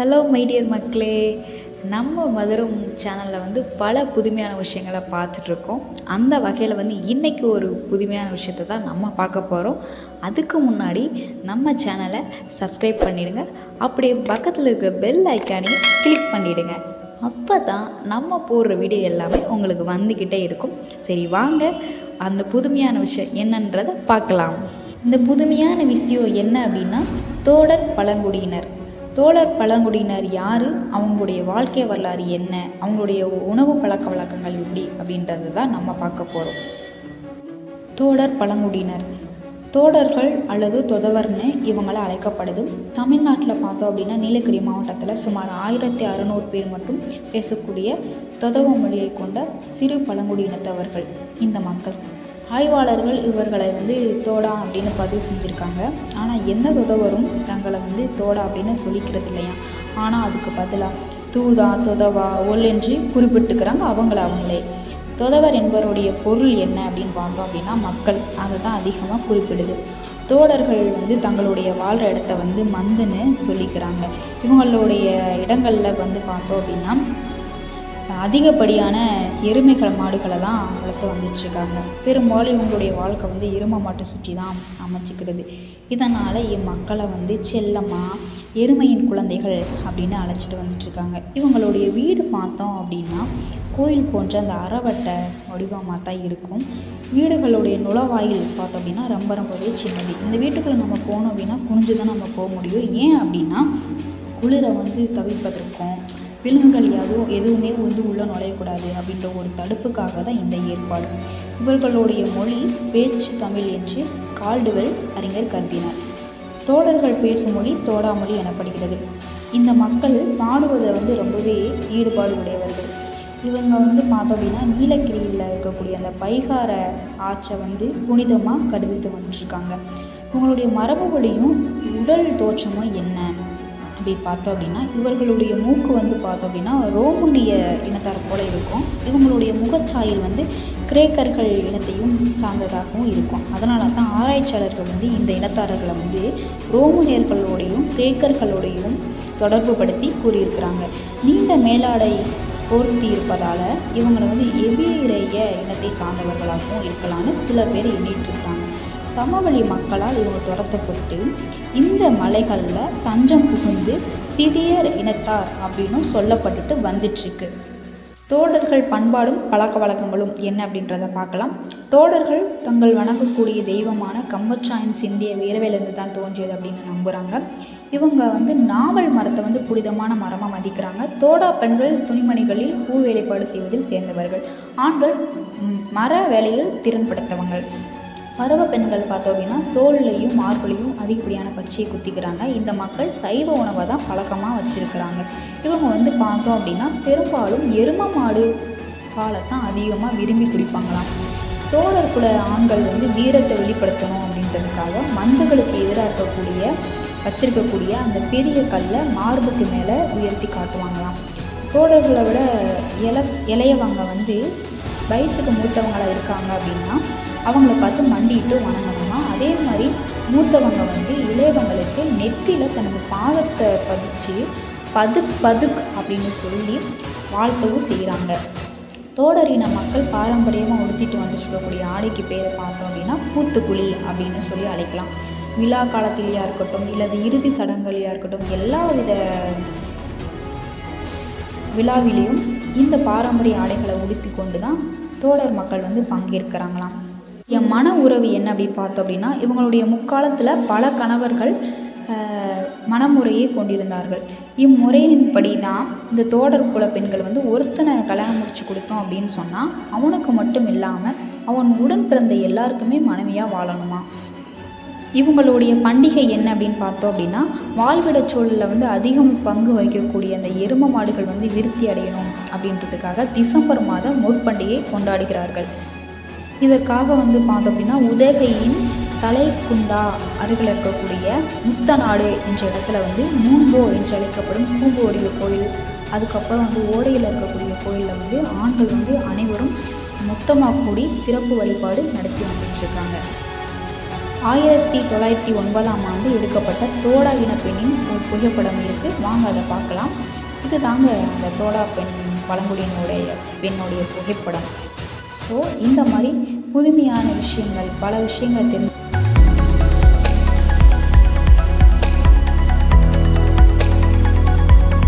Hello my dear மக்களே. நம்ம மதுரம் சேனலில் வந்து பல புதுமையான விஷயங்களை பார்த்துட்ருக்கோம். அந்த வகையில் வந்து இன்றைக்கி ஒரு புதுமையான விஷயத்தை தான் நம்ம பார்க்க போகிறோம் அதுக்கு முன்னாடி நம்ம சேனலை சப்ஸ்கிரைப் பண்ணிவிடுங்க அப்படியே பக்கத்தில் இருக்கிற பெல் ஐக்கானையும் கிளிக் பண்ணிவிடுங்க அப்போ தான் நம்ம போடுற வீடியோ எல்லாமே உங்களுக்கு வந்துக்கிட்டே இருக்கும். சரி வாங்க. அந்த புதுமையான விஷயம் என்னன்றதை பார்க்கலாம். இந்த புதுமையான விஷயம் என்ன அப்படின்னா தோடர் பழங்குடியினர். தோழர் பழங்குடியினர் யார்? அவங்களுடைய வாழ்க்கை வரலாறு என்ன? அவங்களுடைய உணவு பழக்க வழக்கங்கள் எப்படி? அப்படின்றது தான் நம்ம பார்க்க போகிறோம் தோடர் பழங்குடியினர். தோடர்கள் அல்லது தொதவர்னு இவங்கள அழைக்கப்படுது. தமிழ்நாட்டில் பார்த்தோம் அப்படின்னா நீலகிரி மாவட்டத்தில் சுமார் ஆயிரத்தி அறநூறு பேர் மட்டும் பேசக்கூடிய தொதவ மொழியை கொண்ட சிறு பழங்குடியினத்தவர்கள் இந்த மக்கள். ஆய்வாளர்கள் இவர்களை வந்து தோடா அப்படின்னு பதிவு செஞ்சுருக்காங்க. ஆனால் எந்த தொதவரும் தங்களை வந்து தோடா அப்படின்னு சொல்லிக்கிறது இல்லையா? ஆனால் அதுக்கு பதிலாக தூதா தொதவா ஒல்லென்று குறிப்பிட்டுக்கிறாங்க அவங்கள அவங்களே. தொதவர் என்பவருடைய பொருள் என்ன அப்படின்னு பார்த்தோம் அப்படின்னா மக்கள். அதை தான் அதிகமாக குறிப்பிடுது. தோடர்கள் வந்து தங்களுடைய வாழ்கிற இடத்த வந்து மந்துன்னு சொல்லிக்கிறாங்க. இவங்களுடைய இடங்களில் வந்து பார்த்தோம் அப்படின்னா அதிகப்படியான எருமைகள் மாடுகளை தான் வளர்த்து வந்துட்டுருக்காங்க. பெரும்பாலும் இவங்களுடைய வாழ்க்கை வந்து எருமை மாட்டை சுற்றி தான் அமைச்சிக்கிறது இதனால் இம்மக்களை வந்து செல்லமாக எருமையின் குழந்தைகள் அப்படின்னு அழைச்சிட்டு வந்துட்டுருக்காங்க. இவங்களுடைய வீடு பார்த்தோம் அப்படின்னா கோயில் போன்ற அந்த அறவட்டை வடிவமாக தான் இருக்கும். வீடுகளுடைய நுழைவாயில் பார்த்தோம் அப்படின்னா ரொம்ப ரொம்பவே சின்னது. இந்த வீட்டுக்குள்ளே நம்ம போனோம் அப்படின்னா குனிஞ்சு தான் நம்ம போக முடியும். ஏன் அப்படின்னா குளிரை வந்து தவிர்ப்பதற்கும் விலங்குகள் யாரும் எதுவுமே வந்து உள்ளே நுழையக்கூடாது அப்படின்ற ஒரு தடுப்புக்காக தான் இந்த ஏற்பாடு. இவர்களுடைய மொழி பேச்சு தமிழ் என்று கால்டுவெல் அறிஞர் கருதினார். தோழர்கள் பேசும் மொழி தோடாமொழி எனப்படுகிறது. இந்த மக்கள் பாடுவதை வந்து ரொம்பவே ஈடுபாடு உடையவர்கள். இவங்க வந்து பார்த்தோம் அப்படின்னா நீலகிரியில் இருக்கக்கூடிய அந்த பைகார ஆற்றை வந்து புனிதமாக கருதித்து வந்துட்டுருக்காங்க இவங்களுடைய மரபுகளையும் உடல் தோற்றமும் என்ன? அப்படி பார்த்தோம் அப்படின்னா இவர்களுடைய மூக்கு வந்து பார்த்தோம் அப்படின்னா ரோமுடைய இனத்தார் போல இருக்கும். இவங்களுடைய முகச்சாயல் வந்து கிரேக்கர்கள் இனத்தையும் சார்ந்ததாகவும் இருக்கும். அதனால தான் ஆராய்ச்சியாளர்கள் வந்து இந்த இனத்தாரர்களை வந்து ரோமுனியர்களோடையும் கிரேக்கர்களோடையும் தொடர்பு படுத்தி கூறியிருக்கிறாங்க. நீண்ட மேலாடை போர்த்தி இருப்பதால் இவங்களை வந்து எபிரேய இனத்தை சார்ந்தவர்களாகவும் இருக்கலாம்னு சில பேர் எண்ணிட்டு சமவெளி மக்களால் இவங்க துரத்தப்பட்டு இந்த மலைகளில் தஞ்சம் புகுந்து சிதியர் இனத்தார் அப்படின்னு சொல்லப்பட்டுட்டு வந்துட்டுருக்கு. தோடர்கள் பண்பாடும் பழக்க வழக்கங்களும் என்ன அப்படின்றத பார்க்கலாம். தோடர்கள் தங்கள் வணங்கக்கூடிய தெய்வமான கம்பச்சாயன் சிந்திய வீரவேலேருந்து தான் தோன்றியது அப்படின்னு நம்புகிறாங்க இவங்க வந்து நாவல் மரத்தை வந்து புனிதமான மரமாக மதிக்கிறாங்க. தோடா பெண்கள் துணிமணிகளில் பூ வேலைப்பாடு செய்வதில் சேர்ந்தவர்கள். ஆண்கள் மர வேலையில் திறன்படுத்தவங்கள் பருவ பெண்கள் பார்த்தோம் அப்படின்னா தோல்லையும் மார்புலையும் அதிகப்படியான பச்சையை குத்திக்கிறாங்க. இந்த மக்கள் சைவ உணவை தான் பழக்கமாக வச்சுருக்கிறாங்க. இவங்க வந்து பார்த்தோம் அப்படின்னா பெரும்பாலும் எரும மாடு பாலை தான் அதிகமாக விரும்பி குடிப்பாங்களாம். தோழர் குல ஆண்கள் வந்து வீரத்தை வெளிப்படுத்தணும் அப்படின்றதுக்காக மந்துகளுக்கு எதிராக இருக்கக்கூடிய வச்சிருக்கக்கூடிய அந்த பெரிய கல்லை மார்புக்கு மேலே உயர்த்தி காட்டுவாங்களாம். தோழர்களை விட இல இளையவங்க வந்து வயசுக்கு மூத்தவங்களாக இருக்காங்க அப்படின்னா அவங்கள பார்த்து மண்டிட்டு வணங்கணுமா? அதே மாதிரி மூத்தவங்க வந்து இளையவங்களுக்கு நெத்தியில் தனது பாதத்தை பதிச்சு பதுக் பதுக் அப்படின்னு சொல்லி வாழ்த்தவும் செய்கிறாங்க தோடரின மக்கள் பாரம்பரியமாக உடுத்திட்டு வந்து சொல்லக்கூடிய ஆடைக்கு பேரை பார்த்தோம் அப்படின்னா பூத்துக்குழி அப்படின்னு சொல்லி அழைக்கலாம். விழா காலத்திலேயா இருக்கட்டும் இல்லது இறுதி சடங்குலையாக இருக்கட்டும் எல்லா வித விழாவிலையும் இந்த பாரம்பரிய ஆடைகளை உடுத்தி கொண்டு தான் தோடர் மக்கள் வந்து பங்கேற்கிறாங்களாம். என் மன உறவு என்ன அப்படின்னு பார்த்தோம் அப்படின்னா இவங்களுடைய முக்காலத்தில் பல கணவர்கள் மனமுறையை கொண்டிருந்தார்கள். இம்முறையின்படி தான் இந்த தோடர் குல பெண்கள் வந்து ஒருத்தனை கல்யாணம் முடிச்சு கொடுத்தோம் அப்படின்னு சொன்னால் அவனுக்கு மட்டும் இல்லாமல் அவன் உடன் பிறந்த எல்லாருக்குமே மனைவியாக வாழணுமா? இவங்களுடைய பண்டிகை என்ன அப்படின்னு பார்த்தோம் அப்படின்னா வாழ்விட சூழலில் வந்து அதிகம் பங்கு வகிக்கக்கூடிய அந்த எரும மாடுகள் வந்து விருத்தி அடையணும் அப்படின்றதுக்காக டிசம்பர் மாதம் முற்பண்டிகை கொண்டாடுகிறார்கள். இதற்காக வந்து பார்த்தோம் அப்படின்னா உதகையின் தலைக்குந்தா அருகில் இருக்கக்கூடிய முத்தநாடு என்ற இடத்துல வந்து மூன்போ என்று அழைக்கப்படும் பூங்கோரிய கோயில். அதுக்கப்புறம் வந்து ஓடையில் இருக்கக்கூடிய கோயிலில் வந்து ஆண்கள் வந்து அனைவரும் மொத்தமாக கூடி சிறப்பு வழிபாடு நடத்தி வந்துட்டுருக்காங்க ஆயிரத்தி தொள்ளாயிரத்தி ஒன்பதாம் ஆண்டு எடுக்கப்பட்ட தோடா இன பெண்ணின் ஒரு புகைப்படம் இருக்குது வாங்க அதை பார்க்கலாம். இது தாங்க அந்த தோடா பெண் பழங்குடியினுடைய பெண்ணுடைய புகைப்படம். ஸோ இந்த மாதிரி புதுமையான விஷயங்கள் பல விஷயங்கள் தெரிஞ்சு